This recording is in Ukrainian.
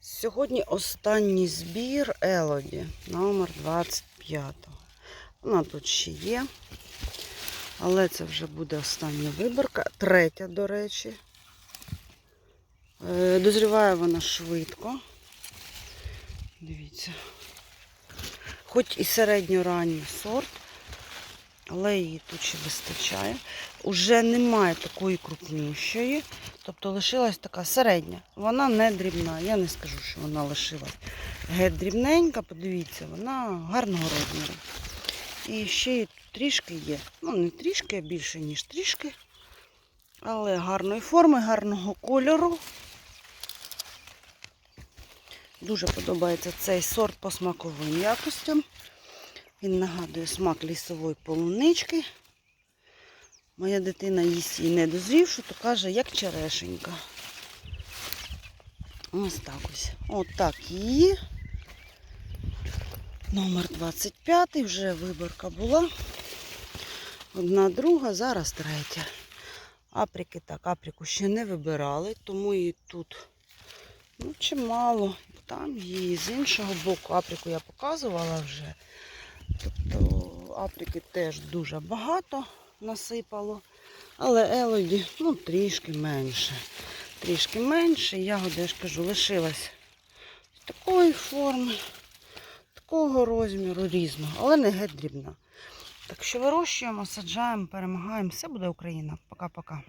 Сьогодні останній збір Елоді, номер 25. Вона тут ще є. Але це вже буде остання виборка. Третя, до речі. Е, Дозріває вона швидко. Дивіться. Хоч і середньоранній сорт, але її тут ще вистачає. Уже немає такої крупнішої, тобто лишилась така середня. Вона не дрібна. Я не скажу, що вона лишилась геть дрібненька, подивіться, вона гарного розміру. І ще трішки є. Ну, не трішки, а більше, ніж трішки. Але гарної форми, гарного кольору. Дуже подобається цей сорт по смаковим якостям. Він нагадує смак лісової полунички. Моя дитина їсть її не дозрівшу, то каже, як черешенька. Ось так ось. От так її. Номер 25, вже виборка була. Одна друга, зараз третя. Априки так, априку ще не вибирали, тому її тут ну, чимало. Там її з іншого боку априку я показувала вже. Тобто априки теж дуже багато насипало. Але елоді ну, трішки менше. Трішки менше. Ягода, я ж кажу, лишилась такої форми, такого розміру, різного, але не геть дрібна. Так що вирощуємо, саджаємо, перемагаємо. Все буде Україна. Пока-пока.